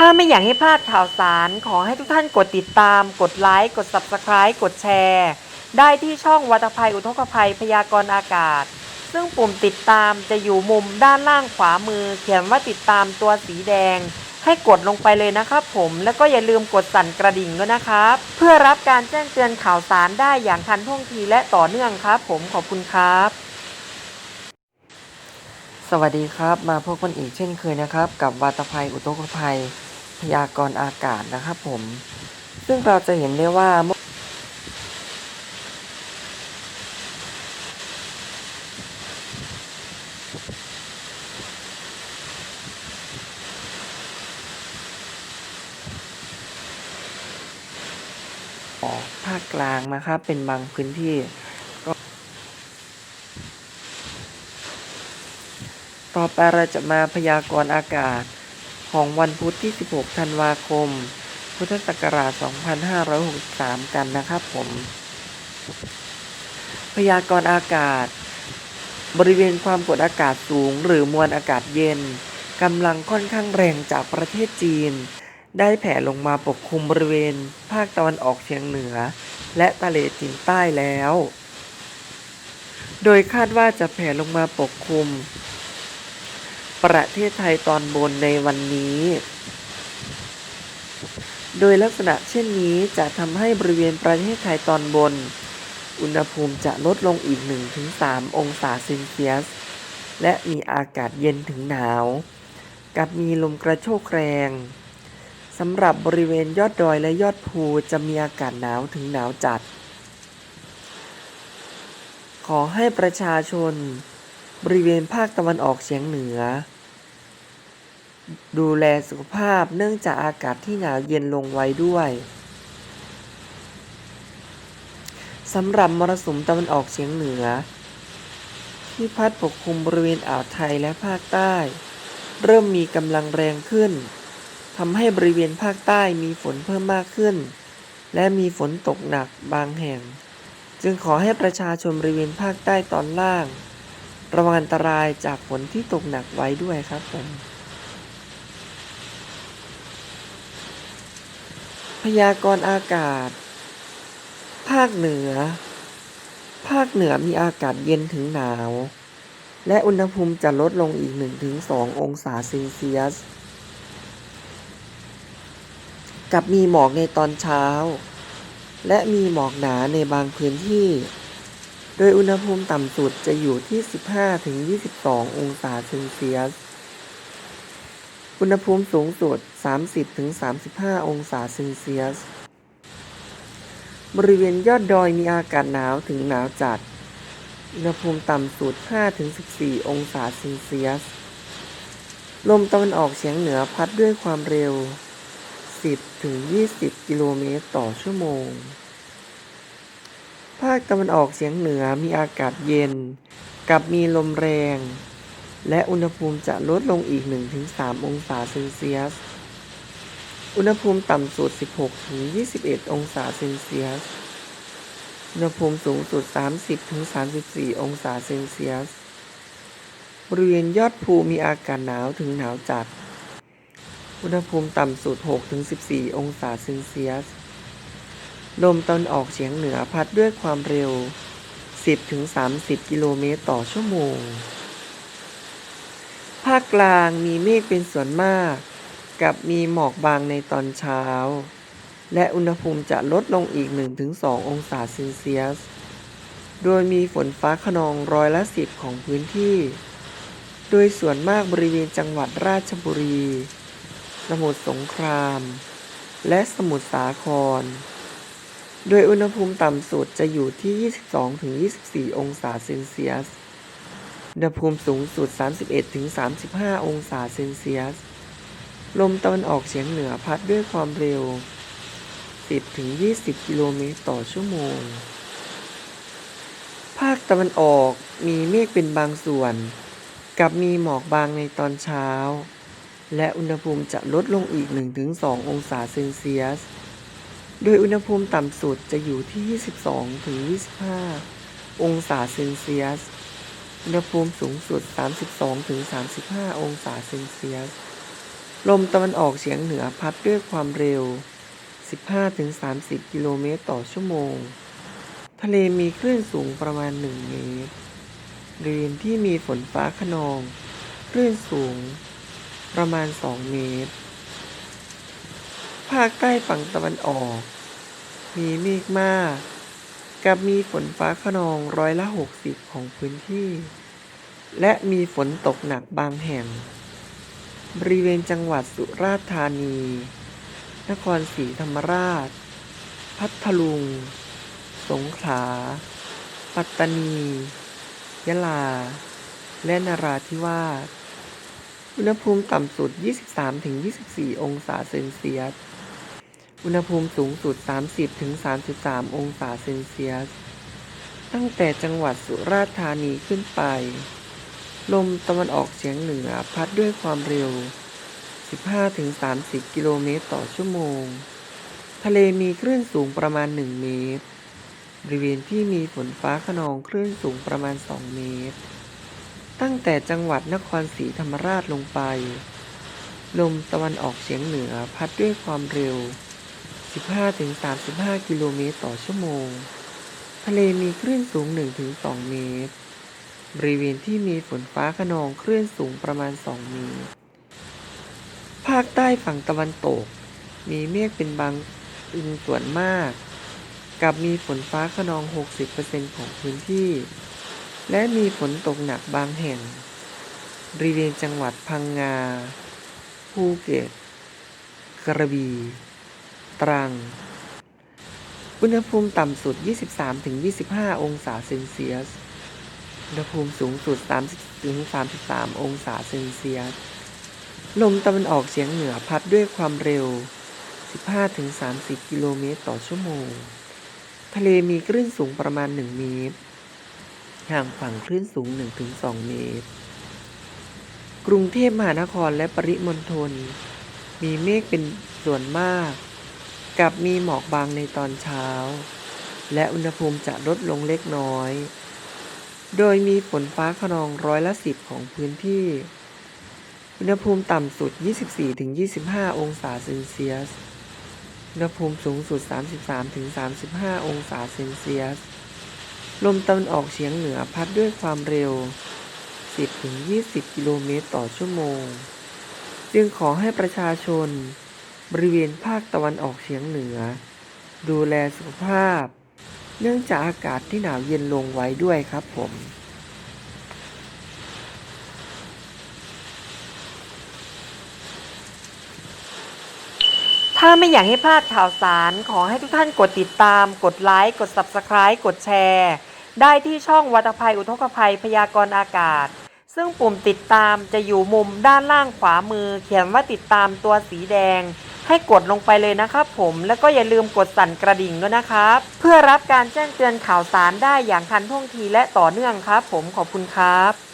ถ้าไม่อยากให้พลาดข่าวสาร ขอให้ทุกท่านกดติดตาม กดไลค์ กด Subscribe กดแชร์ ได้ที่ช่องวัตภัยอุทกภัยพยากรณ์อากาศ ซึ่งปุ่มติดตามจะอยู่มุมด้านล่างขวามือ เขียนว่าติดตามตัวสีแดง ให้กดลงไปเลยนะครับผมแล้วก็อย่าลืมกดสั่นกระดิ่งด้วยนะครับ เพื่อรับการแจ้งเตือนข่าวสารได้อย่างทันท่วงทีและต่อเนื่องครับ ผมขอบคุณครับสวัสดีครับ มาพบกันอีกเช่นเคยนะครับ กับวาตภัยอุทกภัย พยากรณ์อากาศนะครับผม ซึ่งเราจะเห็นได้ว่าภาคกลางนะครับ เป็นบางพื้นที่ต่อไปเราจะมาพยากรณ์อากาศ ของวันพุธที่ 16 ธันวาคม พุทธศักราช 2563 กันนะครับผม พยากรณ์อากาศ บริเวณความกดอากาศสูง หรือมวลอากาศเย็นกำลังค่อนข้างแรงจากประเทศจีน ได้แผ่ลงมาปกคลุมบริเวณ ภาคตะวันออกเฉียงเหนือ และทะเลจีนใต้แล้ว โดยคาดว่าจะแผ่ลงมาปกคลุม ประเทศไทยตอนบนในวันนี้ โดยลักษณะเช่นนี้จะทำให้บริเวณประเทศไทยตอนบน อุณหภูมิจะลดลงอีก 1-3 องศาเซนเซียส และมีอากาศเย็นถึงหนาว กับมีลมกระโชกแรงสำหรับบริเวณยอดดอยและยอดภูจะมีอากาศหนาวถึงหนาวจัด ขอให้ประชาชน บริเวณภาคตะวันออกเฉียงเหนือ ดูแลสุขภาพเนื่องจากอากาศที่หนาวเย็นลงไว้ด้วยสำหรับมรสุมตะวันออกเฉียงเหนือ ที่พัดปกคลุมบริเวณอ่าวไทยและภาคใต้ เริ่มมีกำลังแรงขึ้นทำให้บริเวณภาคใต้มีฝนเพิ่มมากขึ้น และมีฝนตกหนักบางแห่ง จึงขอให้ประชาชนบริเวณภาคใต้ตอนล่าง ระวังอันตรายจากฝนที่ตกหนักไว้ด้วยครับผม พยากรณ์อากาศ ภาคเหนือ ภาคเหนือมีอากาศเย็นถึงหนาว และอุณหภูมิจะลดลงอีก 1-2 องศาเซนเซียส กับมีหมอกในตอนเช้า และมีหมอกหนาในบางพื้นที่ โดยอุณหภูมิต่ำสุดจะอยู่ที่ 15-22 องศาเซนเซียส อุณหภูมิสูงสุด 30-35 องศาเซนเซียส บริเวณยอดดอยมีอากาศหนาวถึงหนาวจัด อุณหภูมิต่ำสุด 5-14 องศาเซนเซียส ลมตะวันออกเฉียงเหนือพัดด้วยความเร็ว 10-20 กิโลเมตรต่อชั่วโมง ภาคตะวันออกเฉียงเหนือมีอากาศเย็น กับมีลมแรง และอุณหภูมิจะลดลงอีก 1-3 องศาเซนเซียส อุณหภูมิต่ำสุด 16-21 องศาเซนเซียส อุณหภูมิสูงสุด 30-34 องศาเซนเซียส บริเวณยอดภูมีอากาศหนาวถึงหนาวจัด อุณหภูมิต่ำสุด 6-14 องศาเซนเซียส ลมตะวันออกเฉียงเหนือพัดด้วยความเร็ว 10-30 กิโลเมตรต่อชั่วโมง ภาคกลางมีเมฆเป็นส่วนมาก กับมีหมอกบางในตอนเช้า และอุณหภูมิจะลดลงอีก 1-2 องศาเซนเซียส โดยมีฝนฟ้าขนองร้อยละสิบของพื้นที่ โดยส่วนมากบริเวณจังหวัดราชบุรี สมุทรสงคราม และสมุทรสาคร โดยอุณหภูมิต่ำสุดจะอยู่ที่ 22-24 องศาเซนเซียส อุณหภูมิสูงสุด 31-35 องศาเซนเซียส ลมตะวันออกเฉียงเหนือพัดด้วยความเร็ว 10-20 กิโลเมตรต่อชั่วโมง ภาคตะวันออกมีเมฆเป็นบางส่วน กับมีหมอกบางในตอนเช้า และอุณหภูมิจะลดลงอีก 1-2 องศาเซนเซียส โดยอุณหภูมิต่ำสุดจะอยู่ที่ 22-25 องศาเซนเซียส อุณหภูมิสูงสุด 32-35 องศาเซนเซียส ลมตะวันออกเฉียงเหนือพัดด้วยความเร็ว 15-30 กิโลเมตรต่อชั่วโมง ทะเลมีคลื่นสูงประมาณ 1 เมตรบริเวณที่มีฝนฟ้าขนอง คลื่นสูงประมาณ 2 เมตร ภาคใต้ฝั่งตะวันออก มีเมฆมาก กับมีฝนฟ้าขนองร้อยละ 60 ของพื้นที่ และมีฝนตกหนักบางแห่ง บริเวณจังหวัดสุราษฎร์ธานี นครศรีธรรมราช พัทลุง สงขลา ปัตตานี ยะลา และนราธิวาสอุณหภูมิต่ำสุด 23-24 องศาเซนเซียส อุณหภูมิสูงสุด 30-33 องศาเซนเซียส ตั้งแต่จังหวัดสุราษฎร์ธานีขึ้นไป ลมตะวันออกเฉียงเหนือพัดด้วยความเร็ว 15-30 กิโลเมตรต่อชั่วโมง ทะเลมีคลื่นสูงประมาณ 1 เมตร บริเวณที่มีฝนฟ้าขนองคลื่นสูงประมาณ 2 เมตร ตั้งแต่จังหวัดนครศรีธรรมราชลงไป ลมตะวันออกเฉียงเหนือพัดด้วยความเร็ว 15-35 กิโลเมตรต่อชั่วโมง ทะเลมีคลื่นสูง 1-2 เมตร บริเวณที่มีฝนฟ้าขนองคลื่นสูงประมาณ 2 เมตร ภาคใต้ฝั่งตะวันตก มีเมฆเป็นบางอึงส่วนมาก กับมีฝนฟ้าขนอง 60%ของพื้นที่ และมีฝนตกหนักบางแห่ง บริเวณจังหวัดพังงา ภูเก็ต กระบี่ ตรัง อุณหภูมิต่ำสุด 23-25 องศาเซนเซียส อุณหภูมิสูงสุด 30-33 องศาเซนเซียส ลมตะวันออกเฉียงเหนือพัดด้วยความเร็ว 15-30 กิโลเมตรต่อชั่วโมง ทะเลมีคลื่นสูงประมาณ 1 เมตร ห่างฝั่งคลื่นสูง 1-2 เมตรกรุงเทพมหานครและปริมณฑล มีเมฆเป็นส่วนมาก กับมีหมอกบางในตอนเช้า และอุณหภูมิจะลดลงเล็กน้อย โดยมีฝนฟ้าขนองร้อยละสิบของพื้นที่ อุณหภูมิต่ำสุด 24-25 องศาเซนเซียส อุณหภูมิสูงสุด 33-35 องศาเซนเซียส ลมตะวันออกเฉียงเหนือพัดด้วยความเร็ว 10-20 กิโลเมตรต่อชั่วโมง จึงขอให้ประชาชน บริเวณภาคตะวันออกเฉียงเหนือ ดูแลสุขภาพ เนื่องจากอากาศที่หนาวเย็นลงไว้ด้วยครับผมถ้าไม่อยากให้พลาดข่าวสาร ขอให้ทุกท่านกดติดตาม กดไลค์ กด Subscribe กดแชร์ ได้ที่ช่องวัตภัยอุทกภัยพยากรณ์อากาศ ซึ่งปุ่มติดตามจะอยู่มุมด้านล่างขวามือ เขียนว่าติดตามตัวสีแดง ให้กดลงไปเลยนะครับผมแล้วก็อย่าลืมกดสั่นกระดิ่งด้วยนะครับ เพื่อรับการแจ้งเตือนข่าวสารได้อย่างทันท่วงทีและต่อเนื่องครับ ผมขอบคุณครับ